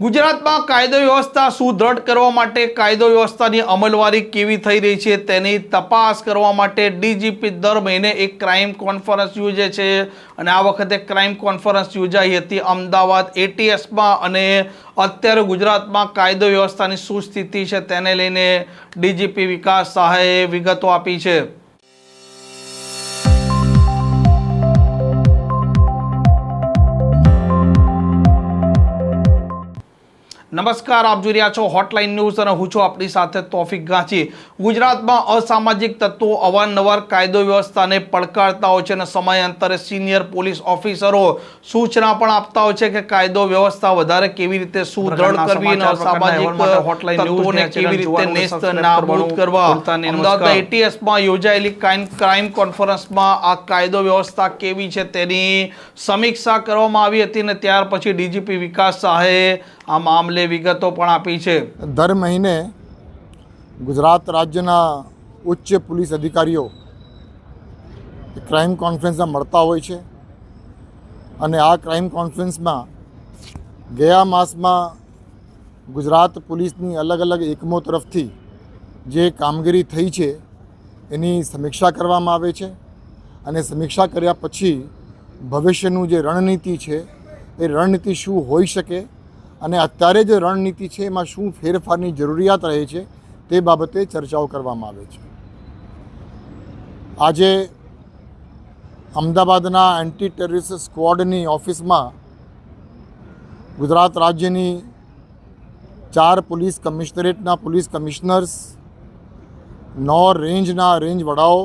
ગુજરાતમાં કાયદો વ્યવસ્થા સુદૃઢ કરવા માટે કાયદો વ્યવસ્થાની અમલવારી કેવી થઈ રહી છે તેની તપાસ કરવા માટે ડીજીપી દર મહિને એક ક્રાઇમ કોન્ફરન્સ યોજે છે. અને આ વખતે ક્રાઇમ કોન્ફરન્સ યોજાઈ હતી અમદાવાદ એટીએસમાં અને અત્યારે ગુજરાતમાં કાયદો વ્યવસ્થાની શું સ્થિતિ છે તેને લઈને ડીજીપી વિકાસ સહાયે વિગતો આપી છે. નમસ્કાર આપ જોઈ રહ્યા છો હોટલાઇન ન્યૂઝ અને હું છું આપણી સાથે તોફિક ગાંચી ગુજરાતમાં અસામાજિક તત્વો અવારનવાર કાયદો વ્યવસ્થાને પડકારતા હોય છે અને સમયાંતરે સિનિયર પોલીસ ઓફિસરો સૂચના પણ આપતા હોય છે કે કાયદો વ્યવસ્થા વધારે કેવી રીતે સુદૃઢ કરવી અને અસામાજિક તત્વોને કેવી રીતે નેસ્ત નાબૂદ કરવા? અમદાવાદ એટીએસમાં યોજાયેલી ક્રાઇમ ક્રાઇમ કોન્ફરન્સમાં આ કાયદો વ્યવસ્થા કેવી છે તેની સમીક્ષા કરવામાં આવી હતી અને ત્યાર પછી ડીજીપી વિકાસ શાહે આ મામલે વિગતો પણ આપી છે. દર મહિને ગુજરાત રાજ્યના ઉચ્ચ પોલીસ અધિકારીઓ ક્રાઇમ કોન્ફરન્સમાં મળતા હોય છે અને આ ક્રાઇમ કોન્ફરન્સમાં ગયા માસમાં ગુજરાત પોલીસની અલગ અલગ એકમો તરફથી જે કામગીરી થઈ છે એની સમીક્ષા કરવામાં આવે છે અને સમીક્ષા કર્યા પછી ભવિષ્યનું જે રણનીતિ છે એ રણનીતિ શું હોઈ શકે અને અત્યારે જે રણનીતિ છે, એમાં શું ફેરફારની જરૂરિયાત રહે છે, તે બાબતે ચર્ચાઓ કરવામાં આવે છે. આજે અમદાવાદના એન્ટી ટેરરિસ્ટ સ્ક્વોડની ઓફિસમાં ગુજરાત રાજ્યની ચાર પોલીસ કમિશનરેટના પોલીસ કમિશનર્સ નौ રેન્જના રેન્જ વડાઓ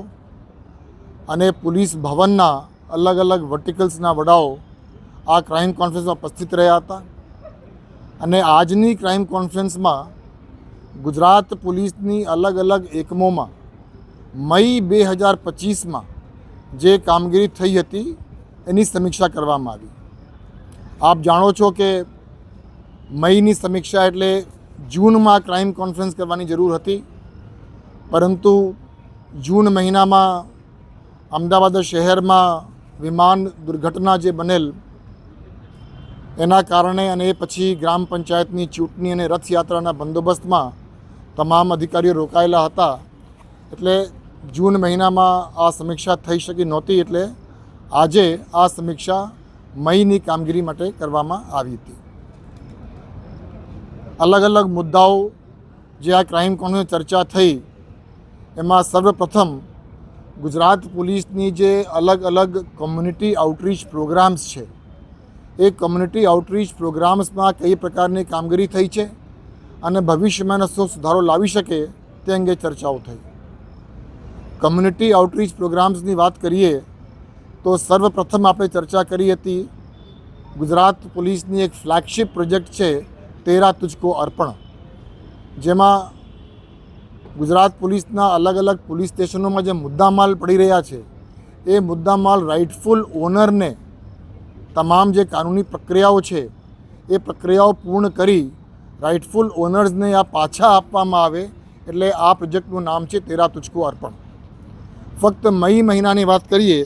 અને પોલીસ ભવનના અલગ અલગ વર્ટિકલ્સના વડાઓ આ ક્રાઇમ કોન્ફરન્સમાં ઉપસ્થિત રહ્યા હતા. અને આજની ક્રાઇમ કોન્ફરન્સમાં ગુજરાત પોલીસની અલગ અલગ એકમોમાં મઈ બે હજાર પચીસમાં જે કામગીરી થઈ હતી, એની સમીક્ષા કરવામાં આવી. આપ જાણો છો કે મઈની સમીક્ષા એટલે જૂનમાં ક્રાઇમ કોન્ફરન્સ કરવાની જરૂર હતી, પરંતુ જૂન મહિનામાં અમદાવાદ શહેરમાં વિમાન દુર્ઘટના જે બનેલ એના કારણે અને એ પછી ગ્રામ પંચાયતની ચૂંટણી અને રથયાત્રાના બંદોબસ્તમાં તમામ અધિકારીઓ રોકાયેલા હતા. એટલે જૂન મહિનામાં આ સમીક્ષા થઈ શકી નહોતી, એટલે આજે આ સમીક્ષા મઈની કામગીરી માટે કરવામાં આવી હતી. અલગ અલગ મુદ્દાઓ જે આ ક્રાઇમ કોન્ફરન્સ ચર્ચા થઈ, એમાં સર્વપ્રથમ ગુજરાત પોલીસની જે અલગ અલગ કોમ્યુનિટી આઉટરીચ પ્રોગ્રામ્સ છે એ કમ્યુનિટી આઉટરીચ પ્રોગ્રામ્સમાં કઈ પ્રકારની કામગીરી થઈ છે અને ભવિષ્યમાં શું સુધારો લાવી શકે તે અંગે ચર્ચાઓ થઈ. કમ્યુનિટી આઉટરીચ પ્રોગ્રામ્સની વાત કરીએ તો સર્વપ્રથમ આપણે ચર્ચા કરી હતી ગુજરાત પોલીસની એક ફ્લેગશિપ પ્રોજેક્ટ છે તેરા તુજકો અર્પણ. જેમાં ગુજરાત પોલીસના અલગ અલગ પોલીસ સ્ટેશનોમાં જે મુદ્દામાલ પડી રહ્યા છે, એ મુદ્દામાલ રાઇટફુલ ઓનરને તમામ જે કાનૂની પ્રક્રિયાઓ છે, એ પ્રક્રિયાઓ પૂર્ણ કરી રાઇટફુલ ઓનર્સને આ પાછા આપવામાં આવે એટલે આ પ્રોજેક્ટનું નામ છે તેરા તુચકો અર્પણ. ફક્ત મઈ મહિનાની વાત કરીએ,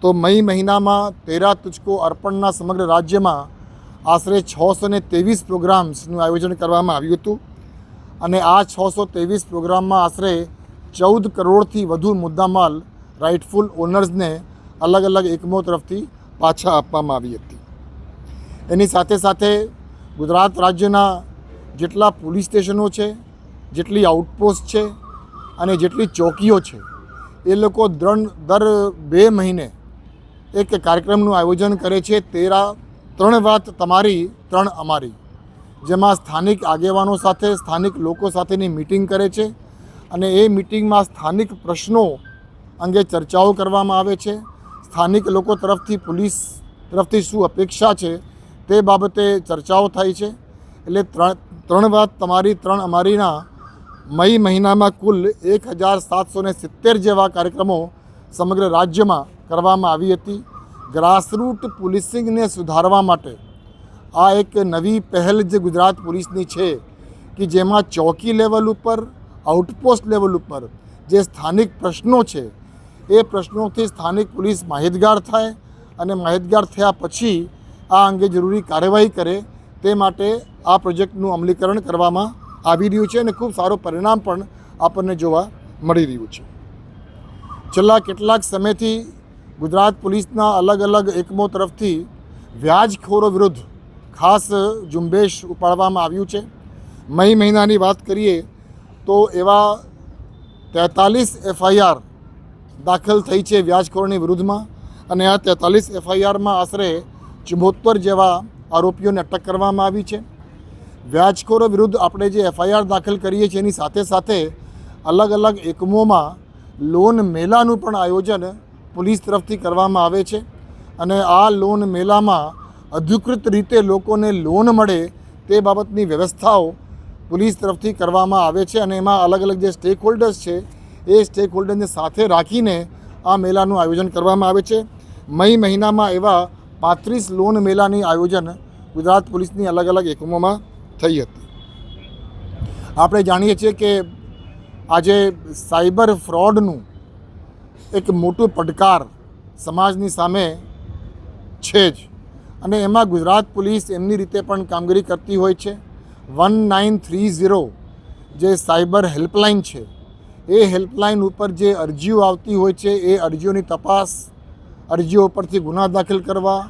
તો મઈ મહિનામાં તેરા તુચકો અર્પણના સમગ્ર રાજ્યમાં આશરે છસો ને ત્રેવીસ પ્રોગ્રામ્સનું આયોજન કરવામાં આવ્યું હતું અને આ છસો ત્રેવીસ પ્રોગ્રામમાં આશરે ચૌદ કરોડથી વધુ મુદ્દામાલ રાઇટફુલ ઓનર્સને અલગ અલગ એકમો તરફથી પાછા આપવામાં આવી હતી. એની સાથે સાથે ગુજરાત રાજ્યના જેટલા પોલીસ સ્ટેશનો છે, જેટલી આઉટપોસ્ટ છે અને જેટલી ચોકીઓ છે, એ લોકો દ્રણ, દર બે મહિને એક કાર્યક્રમનું આયોજન કરે છે, તેરા ત્રણ વાત તમારી, ત્રણ અમારી. જેમાં સ્થાનિક આગેવાનો સાથે, સ્થાનિક લોકો સાથેની મિટિંગ કરે છે અને એ મિટિંગમાં સ્થાનિક પ્રશ્નો અંગે ચર્ચાઓ કરવામાં આવે છે. સ્થાનિક લોકો તરફથી, પોલીસ તરફથી શું અપેક્ષા છે તે બાબતે ચર્ચાઓ થાય છે. એટલે ત્રણ ત્રણ વાત તમારી, ત્રણ અમારીના. મઈ મહિનામાં કુલ એક હજાર સાતસો સિત્તેર જેવા કાર્યક્રમો સમગ્ર રાજ્યમાં કરવામાં આવી હતી. ગ્રાસરૂટ પોલીસિંગને સુધારવા માટે આ એક નવી પહેલ જે ગુજરાત પોલીસની છે કે જેમાં ચોકી લેવલ ઉપર, આઉટપોસ્ટ લેવલ ઉપર જે સ્થાનિક પ્રશ્નો છે એ પ્રશ્નોથી સ્થાનિક પોલીસ માહિતગાર થાય અને માહિતગાર થયા પછી આ અંગે જરૂરી કાર્યવાહી કરે તે માટે આ પ્રોજેક્ટનું અમલીકરણ કરવામાં આવી રહ્યું છે અને ખૂબ સારું પરિણામ પણ આપણને જોવા મળી રહ્યું છે. છેલ્લા કેટલાક સમયથી ગુજરાત પોલીસના અલગ અલગ એકમો તરફથી વ્યાજખોરો વિરુદ્ધ ખાસ ઝુંબેશ ઉપાડવામાં આવ્યું છે. મઈ મહિનાની વાત કરીએ તો એવા તેતાલીસ એફઆઈઆર દાખલ થઈ છે વ્યાજખોરની વિરુદ્ધમાં અને આ તેતાલીસ એફઆઈઆરમાં આશરે ચુંબોત્તર જેવા આરોપીઓને અટક કરવામાં આવી છે. વ્યાજખોરો વિરુદ્ધ આપણે જે એફઆઈઆર દાખલ કરીએ છીએ, એની સાથે સાથે અલગ અલગ એકમોમાં લોન મેળાનું પણ આયોજન પોલીસ તરફથી કરવામાં આવે છે અને આ લોન મેળામાં અધિકૃત રીતે લોકોને લોન મળે તે બાબતની વ્યવસ્થાઓ પોલીસ તરફથી કરવામાં આવે છે અને એમાં અલગ અલગ જે સ્ટેક હોલ્ડર્સ છે એ સ્ટેક હોલ્ડરને સાથે રાખીને આ મેળાનું આયોજન કરવામાં આવે છે. મઈ મહિનામાં એવા પાંત્રીસ લોન મેળાની આયોજન ગુજરાત પોલીસની અલગ અલગ એકમોમાં થઈ હતી. આપણે જાણીએ છીએ કે આજે સાયબર ફ્રોડનું એક મોટું પડકાર સમાજની સામે છે જ. અને એમાં ગુજરાત પોલીસ એમની રીતે પણ કામગીરી કરતી હોય છે. વન નાઇન થ્રી ઝીરો જે સાયબર હેલ્પલાઇન છે એ હેલ્પલાઇન ઉપર જે અરજીઓ આવતી હોય છે, એ અરજીઓની તપાસ, અરજીઓ ઉપરથી ગુના દાખલ કરવા,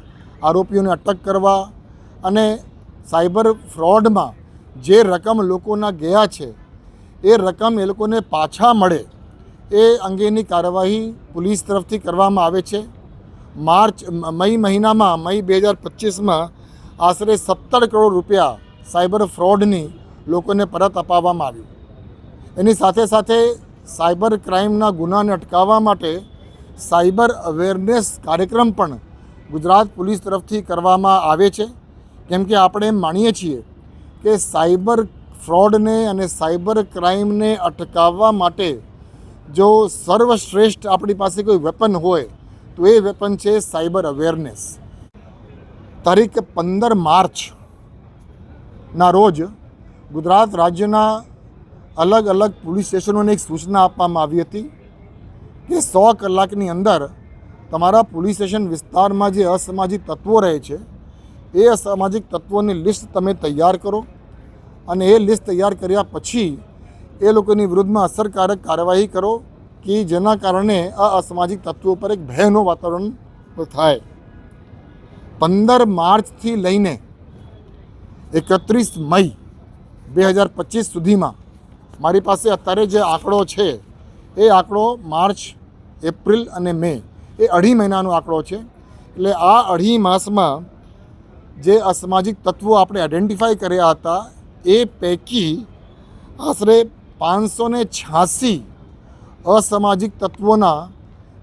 આરોપીઓને અટક કરવા અને સાયબર ફ્રોડમાં જે રકમ લોકોના ગયા છે, એ રકમ એ લોકોને પાછા મળે એ અંગેની કાર્યવાહી પોલીસ તરફથી કરવામાં આવે છે. માર્ચ, મઈ મહિનામાં, મઈ બે હજાર પચીસમાં આશરે સત્તર કરોડ રૂપિયા સાયબર ફ્રોડની લોકોને પરત અપાવવામાં આવ્યું. એની સાથે સાથે સાયબર ક્રાઇમના ગુનાને અટકાવવા માટે સાયબર અવેરનેસ કાર્યક્રમ પણ ગુજરાત પોલીસ તરફથી કરવામાં આવે છે. કેમ કે આપણે માનીએ છીએ કે સાયબર ફ્રોડને અને સાયબર ક્રાઇમને અટકાવવા માટે જો સર્વશ્રેષ્ઠ આપણી પાસે કોઈ વેપન હોય, તો એ વેપન છે સાયબર અવેરનેસ. તારીખ પંદર માર્ચના રોજ ગુજરાત રાજ્યના અલગ અલગ પોલીસ સ્ટેશનોને એક સૂચના આપવામાં આવી હતી કે સો કલાકની અંદર તમારા પોલીસ સ્ટેશન વિસ્તારમાં જે અસામાજિક તત્વો રહે છે, એ અસામાજિક તત્વોની લિસ્ટ તમે તૈયાર કરો અને એ લિસ્ટ તૈયાર કર્યા પછી એ લોકોની વિરુદ્ધમાં અસરકારક કાર્યવાહી કરો કે જેના કારણે આ અસામાજિક તત્વો પર એક ભયનું વાતાવરણ થાય. પંદર માર્ચથી લઈને એકત્રીસ મઈ બે હજાર પચીસ સુધીમાં મારી પાસે અત્યારે જે આંકડો છે, એ આંકડો માર્ચ, એપ્રિલ અને મે. એ અઢી મહિનાનો આંકડો છે. એટલે આ અઢી માસમાં જે અસામાજિક તત્વો આપણે આઈડેન્ટિફાઈ કર્યા હતા, એ પૈકી આશરે પાંચસો ને છ્યાસી અસામાજિક તત્વોના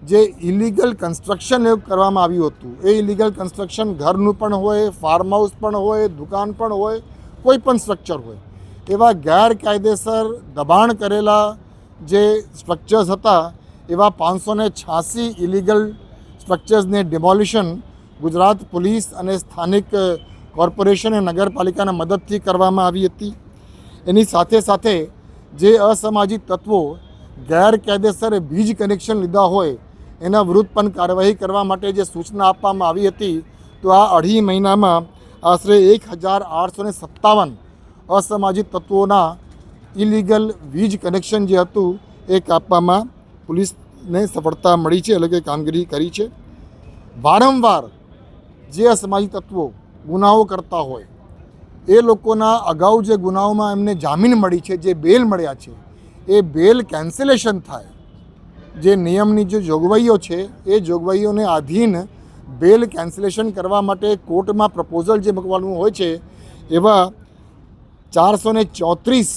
જે ઇલીગલ કન્સ્ટ્રક્શન કરવામાં આવ્યું હતું. એ ઇલીગલ કન્સ્ટ્રક્શન ઘરનું પણ હોય ફાર્મ હાઉસ પણ હોય, દુકાન પણ હોય, કોઈ પણ સ્ટ્રક્ચર હોય. એવા ગેરકાયદેસર દબાણ કરેલા જે સ્ટ્રક્ચર્સ હતા, એવા પાંચસો ને છ્યાસી ઇલીગલ સ્ટ્રક્ચર્સને ડિમોલિશન ગુજરાત પોલીસ અને સ્થાનિક કોર્પોરેશન અને નગરપાલિકાના મદદથી કરવામાં આવી હતી. એની સાથે સાથે જે અસામાજિક તત્વો ગેરકાયદેસર વીજ કનેક્શન લીધા હોય, એના વિરુદ્ધ પણ કાર્યવાહી કરવા માટે જે સૂચના આપવામાં આવી હતી, તો આ અઢી મહિનામાં આશરે એક હજાર આઠસો સત્તાવન અસામાજિક તત્વોના ઇલીગલ વીજ કનેક્શન જે હતું, એ કાપવામાં પોલીસને સફળતા મળી છે, એટલે કે કામગીરી કરી છે. વારંવાર જે અસામાજિક તત્વો ગુનાઓ કરતા હોય, એ લોકોના અગાઉ જે ગુનાઓમાં એમને જામીન મળી છે, જે બેલ મળ્યા છે, એ બેલ કેન્સલેશન થાય. જે નિયમની જે જોગવાઈઓ છે, એ જોગવાઈઓને આધીન બેલ કેન્સલેશન કરવા માટે કોર્ટમાં પ્રપોઝલ જે મૂકવાનું હોય છે, એવા ચારસો ને ચોત્રીસ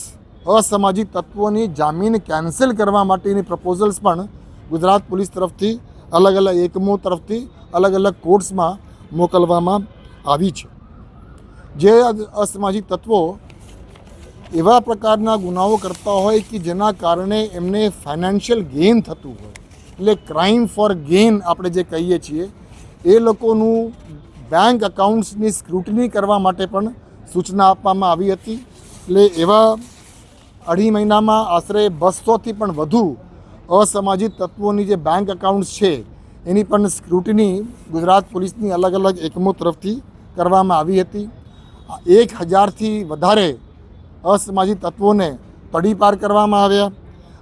અસામાજિક તત્વોની જામીન કેન્સલ કરવા માટેની પ્રપોઝલ્સ પણ ગુજરાત પોલીસ તરફથી, અલગ અલગ એકમો તરફથી, અલગ અલગ કોર્ટ્સમાં મોકલવામાં આવી છે. જે અસામાજિક તત્વો એવા પ્રકારના ગુનાઓ કરતા હોય કે જેના કારણે એમને ફાઇનાન્શિયલ ગેઇન થતું હોય, એટલે ક્રાઇમ ફોર ગેઇન આપણે જે કહીએ છીએ, એ લોકોનું બેંક અકાઉન્ટ્સની સ્ક્રુટની કરવા માટે પણ સૂચના આપવામાં આવી હતી. એટલે એવા અઢી મહિનામાં આશરે બસોથી પણ વધુ અસામાજિક તત્વોની જે બેંક અકાઉન્ટ્સ છે, એની પણ સ્ક્રુટની ગુજરાત પોલીસની અલગ અલગ એકમો તરફથી કરવામાં આવી હતી. એક હજારથી વધારે અસામાજિક તત્વોને તડી પાર કરવામાં આવ્યા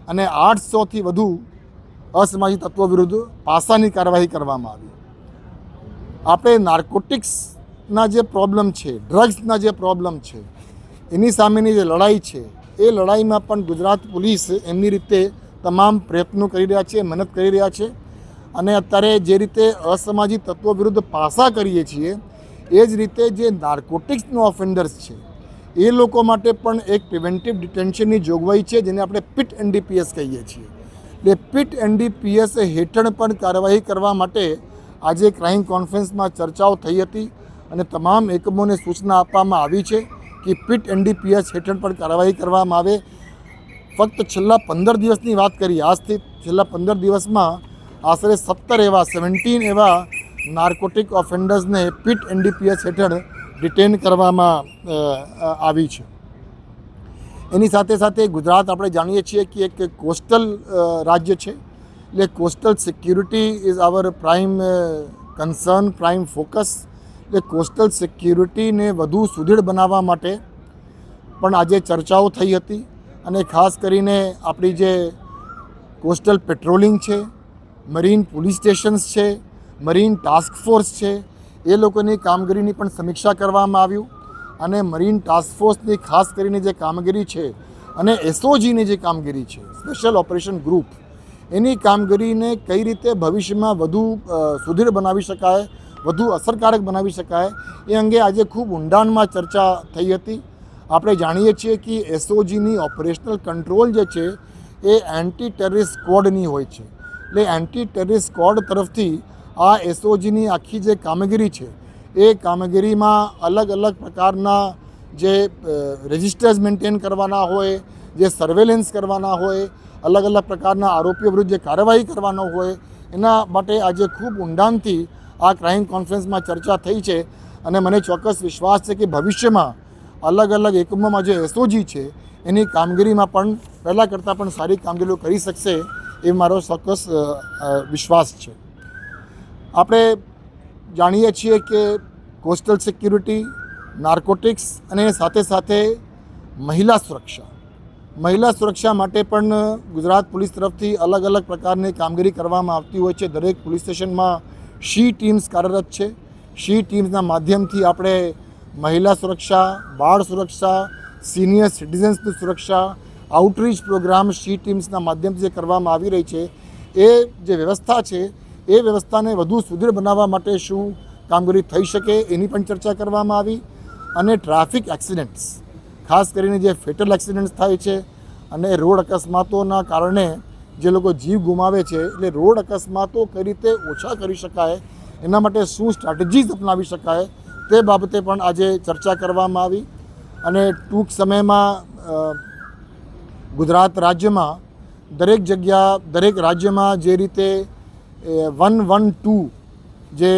અને આઠસોથી વધુ અસામાજિક તત્વો વિરુદ્ધ પાસાની કાર્યવાહી કરવામાં આવી. આપણે નાર્કોટિક્સના જે પ્રોબ્લેમ છે ડ્રગ્સના જે પ્રોબ્લેમ છે, એની સામેની જે લડાઈ છે, એ લડાઈમાં પણ ગુજરાત પોલીસ એમની રીતે તમામ પ્રયત્નો કરી રહ્યા છે, મહેનત કરી રહ્યા છે. અને અત્યારે જે રીતે અસામાજિક તત્વો વિરુદ્ધ પાસા કરીએ છીએ, એ જ રીતે જે નાર્કોટિક્સનો ઓફેન્ડર્સ છે, એ લોકો માટે પણ એક પ્રિવેન્ટિવ ડિટેન્શનની જોગવાઈ છે, જેને આપણે પીટ એનડીપીએસ કહીએ છીએ. એટલે પીટ એનડીપીએસ હેઠળ પણ કાર્યવાહી કરવા માટે આજે ક્રાઇમ કોન્ફરન્સમાં ચર્ચાઓ થઈ હતી. અને તમામ એકમોને સૂચના આપવામાં આવી છે કે પીટ એનડીપીએસ હેઠળ પણ કાર્યવાહી કરવામાં આવે. ફક્ત છેલ્લા પંદર દિવસની વાત કરીએ, આજથી છેલ્લા પંદર દિવસમાં આશરે સત્તર એવા, સેવન્ટીન એવા નાર્કોટિક ઓફેન્ડર્સને પીટ એનડીપીએસ હેઠળ ડિટેન કરવામાં આવી છે. એની સાથે સાથે ગુજરાત આપણે જાણીએ છીએ કે એક કોસ્ટલ રાજ્ય છે. એટલે coastal security is our prime concern, prime focus. એટલે કોસ્ટલ સિક્યુરિટીને વધુ સુદૃઢ બનાવવા માટે પણ આજે ચર્ચાઓ થઈ હતી અને ખાસ કરીને આપણી જે કોસ્ટલ પેટ્રોલિંગ છે, મરીન પોલીસ સ્ટેશન્સ છે, મરીન ટાસ્ક ફોર્સ છે, એ લોકોની કામગીરીની પણ સમીક્ષા કરવામાં આવ્યું અને મરીન ટાસ્ક ફોર્સની ખાસ કરીને જે કામગીરી છે અને એસઓજીની જે કામગીરી છે, સ્પેશિયલ ઓપરેશન ગ્રુપ, એની કામગીરીને કઈ રીતે ભવિષ્યમાં વધુ સુદૃઢ બનાવી શકાય વધુ અસરકારક બનાવી શકાય. એ અંગે આજે ખૂબ ઊંડાણમાં ચર્ચા થઈ હતી. આપણે જાણીએ છીએ કે એસઓજીની ઓપરેશનલ કંટ્રોલ જે છે, એ એન્ટી ટેરરિસ્ટ સ્કોડની હોય છે. એટલે એન્ટી ટેરરિસ્ટ સ્ક્વોડ તરફથી આ એસઓજીની આખી જે કામગીરી છે, એ કામગીરીમાં અલગ અલગ પ્રકારના જે રજિસ્ટર્સ મેન્ટેન કરવાના હોય, જે સર્વેલન્સ કરવાના હોય, અલગ અલગ પ્રકારના આરોપીઓ વિરુદ્ધ જે કાર્યવાહી કરવાનો હોય, એના માટે આજે ખૂબ ઊંડાણથી આ ક્રાઇમ કોન્ફરન્સમાં ચર્ચા થઈ છે અને મને ચોક્કસ વિશ્વાસ છે કે ભવિષ્યમાં અલગ અલગ એકમોમાં જે એસઓજી છે, એની કામગીરીમાં પણ પહેલાં કરતાં પણ સારી કામગીરીઓ કરી શકશે એ મારો ચોક્કસ વિશ્વાસ છે. આપણે જાણીએ છીએ કે કોસ્ટલ સિક્યુરિટી, નાર્કોટિક્સ અને સાથે સાથે મહિલા સુરક્ષા. મહિલા સુરક્ષા માટે પણ ગુજરાત પોલીસ તરફથી અલગ અલગ પ્રકારની કામગીરી કરવામાં આવતી હોય છે. દરેક પોલીસ સ્ટેશનમાં શી ટીમ્સ કાર્યરત છે? શી ટીમ્સના માધ્યમથી આપણે મહિલા સુરક્ષા, બાળ સુરક્ષા, સિનિયર સિટીઝન્સની સુરક્ષા આઉટરીચ પ્રોગ્રામ શી ટીમ્સના માધ્યમથી જે કરવામાં આવી રહી છે, એ જે વ્યવસ્થા છે, એ વ્યવસ્થાને વધુ સુદૃઢ બનાવવા માટે શું કામગીરી થઈ શકે એની પણ ચર્ચા કરવામાં આવી અને ટ્રાફિક એક્સિડન્ટ્સ, ખાસ કરીને જે ફેટલ એક્સિડન્ટ્સ થાય છે અને રોડ અકસ્માતોના કારણે જે લોકો જીવ ગુમાવે છે એટલે રોડ અકસ્માતો કઈ રીતે ઓછા કરી શકાય, એના માટે શું સ્ટ્રેટેજીસ અપનાવી શકાય, તે બાબતે પણ આજે ચર્ચા કરવામાં આવી. અને ટૂંક સમયમાં ગુજરાત રાજ્યમાં દરેક જગ્યા, દરેક રાજ્યમાં જે રીતે વન વન ટુ જે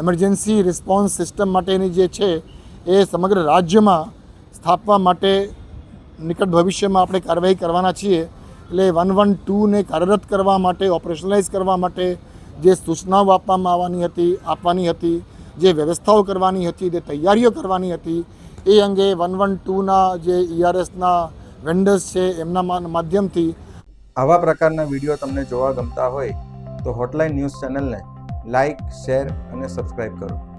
એમરજન્સી રિસ્પોન્સ સિસ્ટમ માટેની જે છે, એ સમગ્ર રાજ્યમાં સ્થાપવા માટે નિકટ ભવિષ્યમાં આપણે કાર્યવાહી કરવાના છીએ. એટલે વન વન ટુને કાર્યરત કરવા માટે ઓપરેશનલાઇઝ કરવા માટે જે સૂચનાઓ આપવામાં આવવાની હતી, આપવાની હતી, જે વ્યવસ્થાઓ કરવાની હતી, જે તૈયારીઓ કરવાની હતી, એ અંગે વન વન ટુના જે ઈઆરએસના વેન્ડર્સ છે, એમના માધ્યમથી આવા પ્રકારના વીડિયો તમને જોવા ગમતા હોય તો હોટલાઇન ન્યૂઝ ચેનલને લાઇક શેર અને સબસ્ક્રાઈબ કરો.